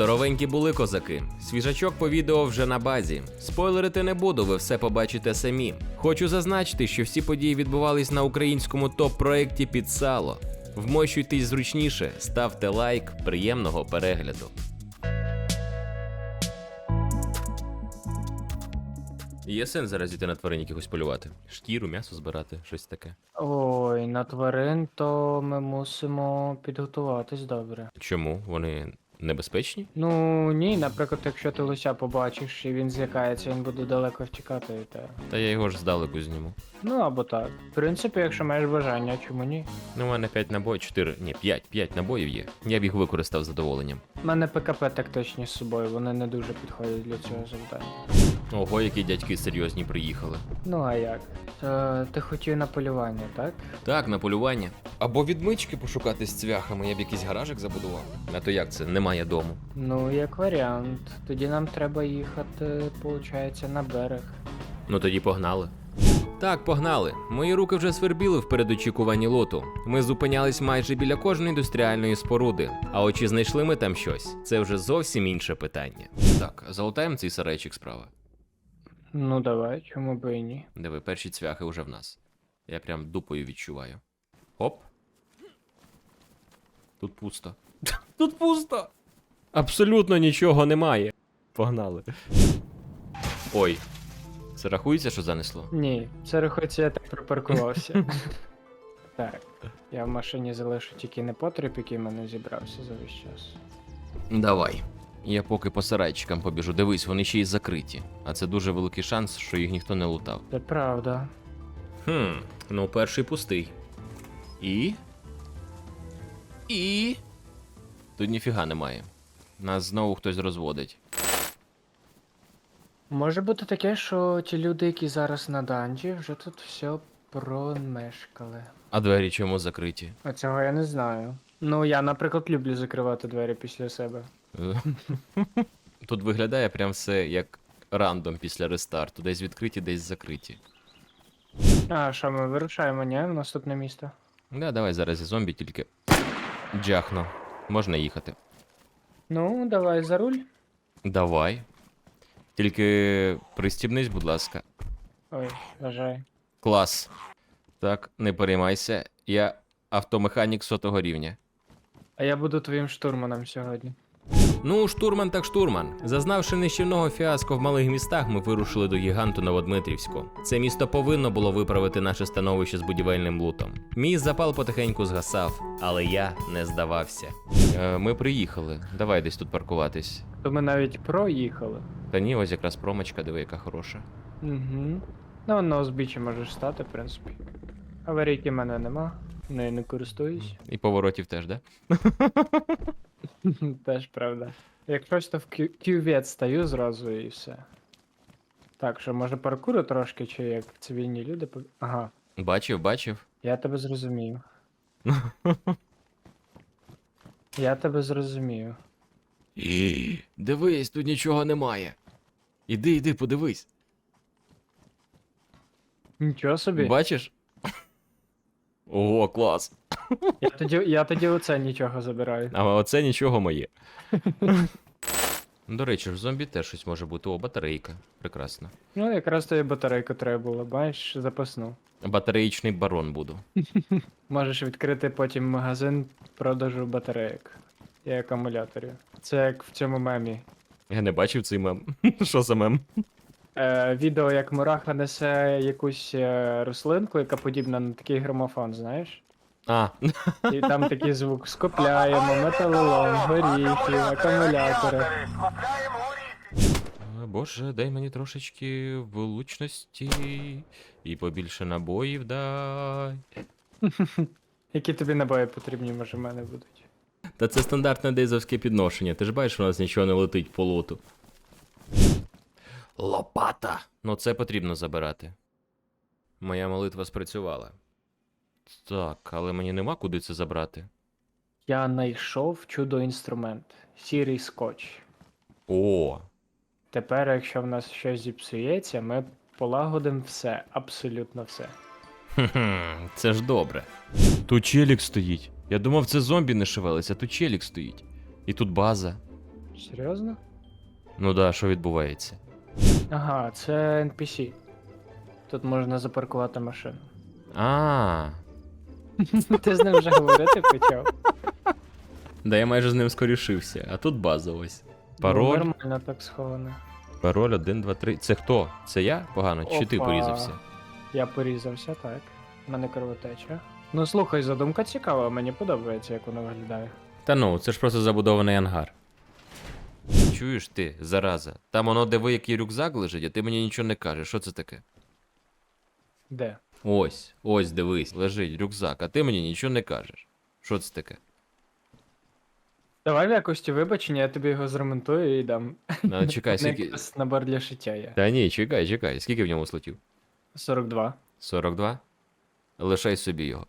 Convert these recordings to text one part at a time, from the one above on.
Здоровенькі були козаки. Свіжачок по відео вже на базі. Спойлерити не буду, ви все побачите самі. Хочу зазначити, що всі події відбувались на українському топ-проєкті під сало. Вмощуйтесь зручніше, ставте лайк, приємного перегляду. Є сенс зараз іти на тварин якихось полювати. Шкіру, м'ясо збирати, щось таке. Ой, на тварин, то ми мусимо підготуватись добре. Чому? Вони небезпечні? Ну ні, наприклад, якщо ти лося побачиш і він злякається, він буде далеко втікати від тебе. Та я його ж здалеку зніму. Ну або так. В принципі, якщо маєш бажання, чому ні? Ну, у мене 5 набоїв, 4, ні, 5, 5 набоїв є. Я б їх використав з задоволенням. У мене ПКП тактичні з собою, вони не дуже підходять для цього завдання. Ого, які дядьки серйозні приїхали. Ну а як? То ти хотів на полювання, так? Так, на полювання. Або відмички пошукати з цвяхами, я б якийсь гаражик забудував. А то як це? Немає дому. Ну, як варіант. Тоді нам треба їхати, виходить, на берег. Ну тоді погнали. Так, погнали. Мої руки вже свербіли в передочікуванні лоту. Ми зупинялись майже біля кожної індустріальної споруди. А от чи знайшли ми там щось? Це вже зовсім інше питання. Так, залутаємо цей сарайчик справа. Ну давай, чому би і ні? Диви, перші цвяхи вже в нас. Я прям дупою відчуваю. Оп. Тут пусто. Тут пусто. Абсолютно нічого немає. Погнали. Ой. Це рахується, що занесло? Ні, це рахується, я так припаркувався. так, я в машині залишу тільки непотріб, який в мене зібрався за весь час. Давай. Я поки по сарайчикам побіжу. Дивись, вони ще й закриті. А це дуже великий шанс, що їх ніхто не лутав. Це правда. Хм, ну перший пустий. І. І. Тут ніфіга немає. Нас знову хтось розводить. Може бути таке, що ті люди, які зараз на данжі, вже тут все промешкали. А двері чому закриті? А цього я не знаю. Ну, я, наприклад, люблю закривати двері після себе. Е. Тут виглядає прям все як рандом після рестарту. Десь відкриті, десь закриті. А, що ми вирушаємо, ні? В наступне місто. Да, давай зараз і зомбі тільки. Джахну. Можна їхати. Ну, давай за руль. Давай. Тільки пристібнись, будь ласка. Ой, вважай. Клас. Так, не переймайся. Я автомеханік сотого рівня. А я буду твоїм штурманом сьогодні. Ну, штурман так штурман. Зазнавши нищівного фіаско в малих містах, ми вирушили до гіганту Новодмитрівську. Це місто повинно було виправити наше становище з будівельним лутом. Мій запал потихеньку згасав, але я не здавався. Е, ми приїхали. Давай десь тут паркуватись. То ми навіть проїхали. Та ні, ось якраз промочка, диви, яка хороша. Угу. Ну, на узбіччі можеш стати, в принципі. Аварійки в мене нема, нею не користуюсь. І поворотів теж, да? Теж правда. Як щось, то в кю- кювет стаю зразу і все. Так, що може паркуру трошки, чи як цивільні люди. пов- Ага, Бачив, бачив. я тебе зрозумів. Я тебе зрозумів. І... Дивись, тут нічого немає. Іди, іди, подивись. Нічого собі. Бачиш? Ого, клас. Я тоді, я тоді оце нічого забираю. А оце нічого моє. До речі, в зомбі теж щось може бути. О, батарейка. Прекрасно. Ну, якраз тобі батарейку треба було, бачиш, запасну. Батареїчний барон буду. Можеш відкрити потім магазин продажу батарейок і акумуляторів. Це як в цьому мемі. Я не бачив цей мем. Що за мем? Е, відео, як мураха несе якусь е, рослинку, яка подібна на такий грамофон, знаєш? А, І там такий звук скопляємо, металолом, горіхи, акумулятори. О, Боже, дай мені трошечки влучності і побільше набоїв дай. Які тобі набої потрібні, може, в мене будуть. Та це стандартне дейзовське підношення. Ти ж бачиш, у нас нічого не летить по лоту. Лопата! Ну це потрібно забирати. Моя молитва спрацювала. Так, але мені нема куди це забрати. Я знайшов чудо-інструмент. Сірий скотч. О, Тепер, якщо в нас щось зіпсується, ми полагодимо все, абсолютно все. хм, це ж добре. Тут челік стоїть. Я думав, це зомбі не шевелиться, тут челік стоїть. І тут база. Серйозно? Ну да, що відбувається? Ага, це NPC. Тут можна запаркувати машину. А, Ти з ним вже говорити почав. да я майже з ним скорішився, а тут база ось. Ну, Пароль, Нормально так сховано. пароль 1, 2, 3. Це хто? Це я погано? Чи ти Опа. порізався? Я порізався, так. У мене кровотеча. Ну слухай, задумка цікава, мені подобається, як вона виглядає. Та ну, це ж просто забудований ангар. Чуєш ти, зараза? Там воно диви, який рюкзак лежить, а ти мені нічого не кажеш. Що це таке? Де? Ось, ось дивись, лежить рюкзак, а ти мені нічого не кажеш. Що це таке? Давай в якості вибачення, я тобі його зремонтую і дам. А, чекай, Не скільки. набор для шиття є. Та ні, чекай, чекай. Скільки в ньому слотів? 42. 42? Лишай собі його.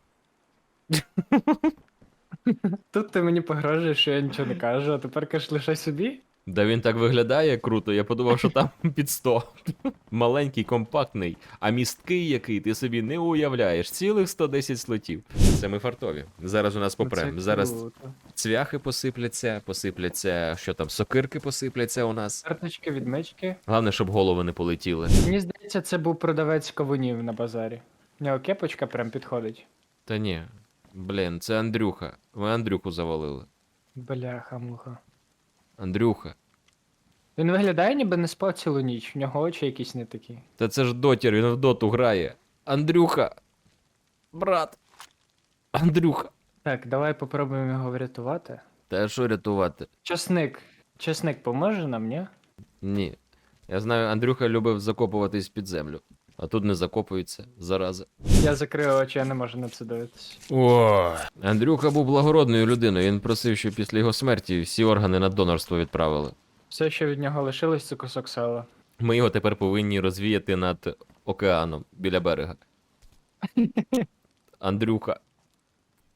Тут ти мені погрожуєш, що я нічого не кажу, а тепер кажеш лише собі? Да він так виглядає круто, я подумав, що там під 100. Маленький, компактний, а місткий який ти собі не уявляєш. Цілих 110 слотів. Це ми фартові. Зараз у нас Ну, попрем. це Зараз круто. цвяхи посипляться, посипляться, що там, сокирки посипляться у нас. Карточки, відмички. Головне, щоб голови не полетіли. Мені здається, це був продавець кавунів на базарі. У нього кепочка прям підходить. Та ні. Блін, це Андрюха. Ви Андрюху завалили. Бляха муха. Андрюха. Він виглядає, ніби не спав цілу ніч, в нього очі якісь не такі. Та це ж дотір, він в доту грає. Андрюха. Брат. Андрюха. Так, давай попробуємо його врятувати. Та що рятувати? Часник. Часник поможе нам, ні? Ні. Я знаю, Андрюха любив закопуватись під землю. А тут не закопується, зараза. Я закрив очі, я не можу на це дивитися. О. Андрюха був благородною людиною. Він просив, щоб після його смерті всі органи на донорство відправили. Все, що від нього лишилось, це кусок сала. Ми його тепер повинні розвіяти над океаном біля берега. Андрюха.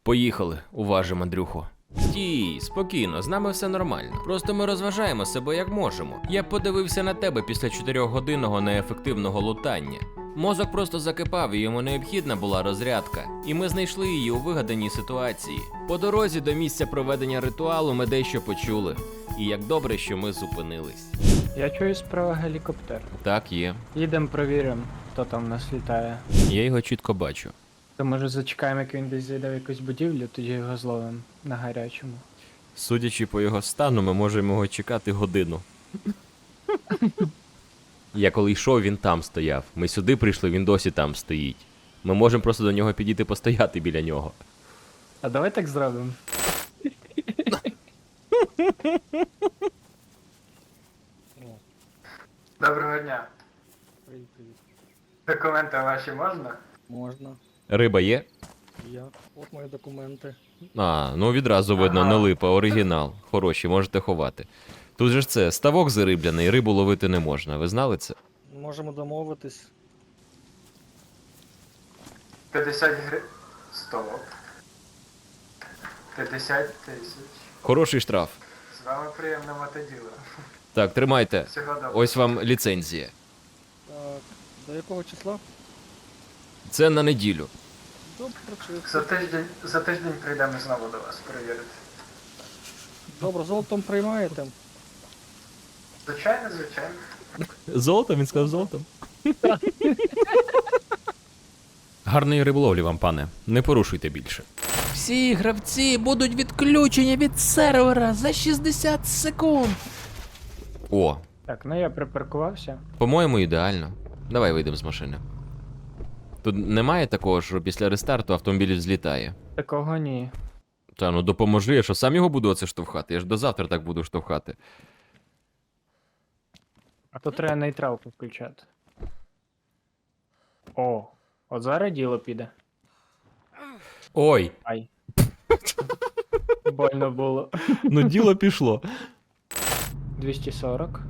Поїхали, уважимо, Андрюху. Стій, спокійно, з нами все нормально. Просто ми розважаємо себе як можемо. Я подивився на тебе після чотирьохгодинного неефективного лутання. Мозок просто закипав, і йому необхідна була розрядка, і ми знайшли її у вигаданій ситуації. По дорозі до місця проведення ритуалу ми дещо почули. І як добре, що ми зупинились. Я чую справа гелікоптер. Так, є. Їдемо провіримо, хто там нас літає. Я його чітко бачу. То може зачекаємо, як він десь зайде в якусь будівлю, тоді його зловимо на гарячому. Судячи по його стану, ми можемо його чекати годину. Я коли йшов, він там стояв. Ми сюди прийшли, він досі там стоїть. Ми можемо просто до нього підійти постояти біля нього. А давай так зробимо. Доброго дня. Документи ваші можна? Можна. Риба є? Я. От мої документи. А, ну відразу видно, Ага. не липа, оригінал. Хороші, можете ховати. Тут же ж це, ставок зарибляний, рибу ловити не можна. Ви знали це? Можемо домовитись. 50 гривень. Стоп. 50 тисяч. Хороший штраф. З вами приємно мати діло. Так, тримайте. Всього доброго. Ось вам ліцензія. Так, до якого числа? Це на неділю. Добре, За тиждень, за тиждень прийдемо знову до вас перевірити. Добре, золотом приймаєте. Звичайно, звичайно. Золотом, він сказав золотом. Гарної риболовлі вам, пане. Не порушуйте більше. Всі гравці будуть відключені від сервера за 60 секунд. О, Так, ну я припаркувався. по-моєму, ідеально. Давай вийдемо з машини. Тут немає такого, що після рестарту автомобіль злітає. Такого ні. Та ну допоможи, я що сам його буду оце штовхати. Я ж до завтра так буду штовхати. А то треба нейтралку включати. О, от зараз діло піде. Ой, Ай. Больно було. ну діло пішло. 240.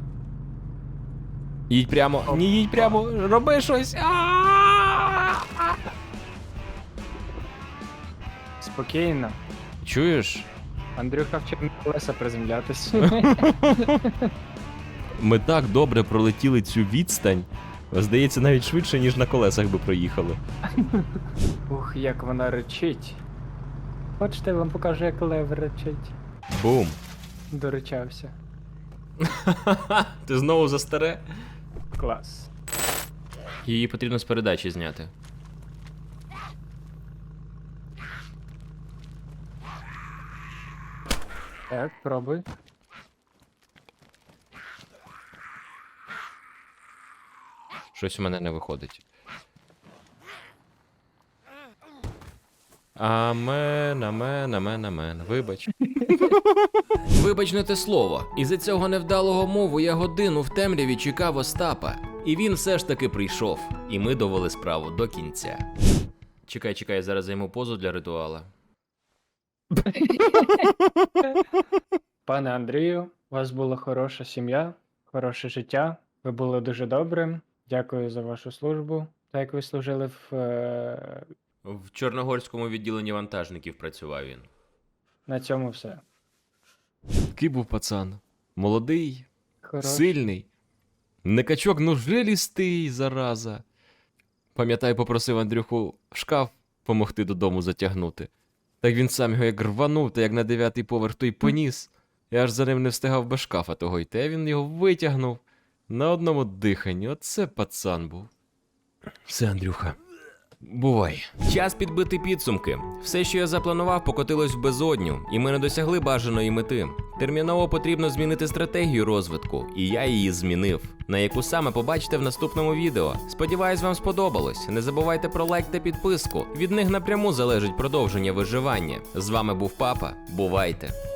Їдь прямо. Ні, їдь прямо, роби щось. Спокійно. Чуєш? Андрюха вчив на колеса приземлятись. Ми так добре пролетіли цю відстань. Здається, навіть швидше, ніж на колесах би проїхали. Ух, як вона речить. Хочете, я вам покажу, як лев речить. Бум. Доречався. Ти знову за старе? Клас. Її потрібно з передачі зняти. Так, пробуй. Щось у мене не виходить. Амен, амен, амен, амен. Вибач. Вибач не те слово. Із-за цього невдалого мову я годину в темряві чекав Остапа. І він все ж таки прийшов. І ми довели справу до кінця. Чекай, чекай, я зараз займу позу для ритуала. Пане Андрію, у вас була хороша сім'я, хороше життя. Ви були дуже добрим. Дякую за вашу службу. Так як ви служили в е, В Чорногорському відділенні вантажників працював він. на цьому все. Такий був пацан. Молодий, Хорош. Сильний. Не качок, ну жилістий, зараза. Пам'ятаю, попросив Андрюху в шкаф помогти додому затягнути. Так він сам його як рванув, та як на дев'ятий поверх той поніс. Я аж за ним не встигав без шкафа того йти, він його витягнув на одному диханні. Оце пацан був. Все, Андрюха. Бувай. Час підбити підсумки. Все, що я запланував, покотилось в безодню, і ми не досягли бажаної мети. Терміново потрібно змінити стратегію розвитку, і я її змінив. На яку саме побачите в наступному відео. Сподіваюсь, вам сподобалось. Не забувайте про лайк та підписку. Від них напряму залежить продовження виживання. З вами був папа. Бувайте!